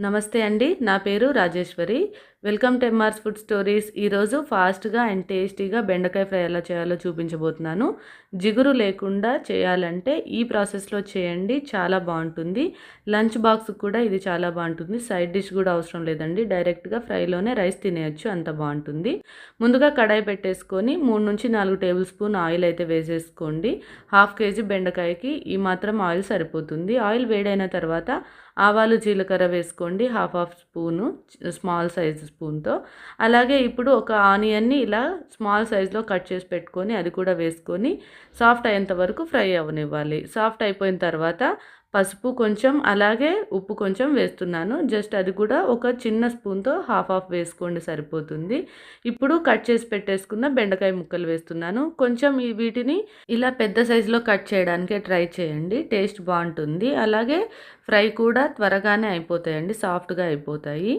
నమస్తే అండి నా పేరు Rajeswari. Welcome to MRS food stories. ఈరోజు ఫాస్ట్గా అండ్ టేస్టీగా బెండకాయ ఫ్రై ఎలా చేయాలో చూపించబోతున్నాను. జిగురు లేకుండా చేయాలంటే ఈ ప్రాసెస్లో చేయండి చాలా బాగుంటుంది. లంచ్ బాక్స్ కూడా ఇది చాలా బాగుంటుంది. సైడ్ డిష్ కూడా అవసరం లేదండి. డైరెక్ట్గా ఫ్రైలోనే రైస్ తినేయచ్చు అంత బాగుంటుంది. ముందుగా కడాయి పెట్టేసుకొని మూడు నుంచి నాలుగు టేబుల్ స్పూన్ ఆయిల్ అయితే వేసేసుకోండి. హాఫ్ కేజీ బెండకాయకి ఈ మాత్రం ఆయిల్ సరిపోతుంది. ఆయిల్ వేడైన తర్వాత ఆవాలు జీలకర్ర వేసుకోండి. Half half spoon small size స్పూన్తో. అలాగే ఇప్పుడు ఒక ఆనియన్ని ఇలా స్మాల్ సైజ్లో కట్ చేసి పెట్టుకొని అది కూడా వేసుకొని సాఫ్ట్ అయ్యేంత వరకు ఫ్రై అవనివ్వాలి సాఫ్ట్ అయిపోయిన తర్వాత పసుపు కొంచెం అలాగే ఉప్పు కొంచెం వేస్తున్నాను. జస్ట్ అది కూడా ఒక చిన్న స్పూన్తో హాఫ్ హాఫ్ వేసుకోండి సరిపోతుంది. ఇప్పుడు కట్ చేసి పెట్టేసుకున్న బెండకాయ ముక్కలు వేస్తున్నాను. కొంచెం ఈ వీటిని ఇలా పెద్ద సైజులో కట్ చేయడానికి ట్రై చేయండి. టేస్ట్ బాగుంటుంది. అలాగే ఫ్రై కూడా త్వరగానే అయిపోతాయండి సాఫ్ట్గా అయిపోతాయి.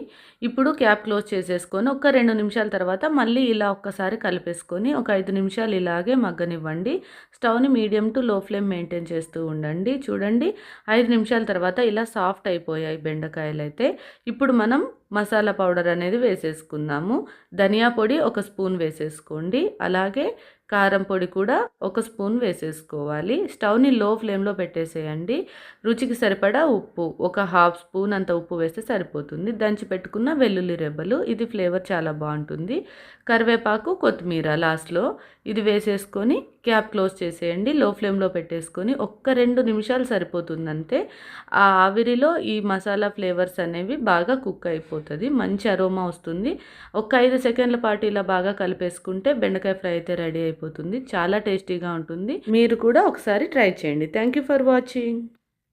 ఇప్పుడు క్యాప్ క్లోజ్ చేసేసుకొని ఒక రెండు నిమిషాల తర్వాత మళ్ళీ ఇలా ఒక్కసారి కలిపేసుకొని ఒక ఐదు నిమిషాలు ఇలాగే మగ్గనివ్వండి. స్టవ్ని medium to low flame maintain చేస్తూ ఉండండి. చూడండి ఐదు నిమిషాల తర్వాత ఇలా సాఫ్ట్ అయిపోయాయి బెండకాయలు అయితే ఇప్పుడు మనం మసాలా పౌడర్ అనేది వేసేసుకుందాము. ధనియా పొడి ఒక స్పూన్ వేసేసుకోండి. అలాగే కారం పొడి కూడా ఒక స్పూన్ వేసేసుకోవాలి. స్టవ్ని లో ఫ్లేమ్లో పెట్టేసేయండి. రుచికి సరిపడా ఉప్పు ఒక హాఫ్ స్పూన్ అంత ఉప్పు వేస్తే సరిపోతుంది. దంచి పెట్టుకున్న వెల్లుల్లి రెబ్బలు ఇది ఫ్లేవర్ చాలా బాగుంటుంది. కరివేపాకు కొత్తిమీర లాస్ట్లో ఇది వేసేసుకొని క్యాప్ క్లోజ్ చేసేయండి. లో ఫ్లేమ్లో పెట్టేసుకొని ఒక్క రెండు నిమిషాలు సరిపోతుందంతే. ఆ ఆవిరిలో ఈ మసాలా ఫ్లేవర్స్ అనేవి బాగా కుక్ అయిపోతుంది మంచి అరోమా వస్తుంది. ఒక ఐదు సెకండ్ల పాటు ఇలా బాగా కలిపేసుకుంటే బెండకాయ ఫ్రై అయితే రెడీ అయిపోతుంది. చాలా టేస్టీగా ఉంటుంది. మీరు కూడా ఒకసారి ట్రై చేయండి. Thank you for watching.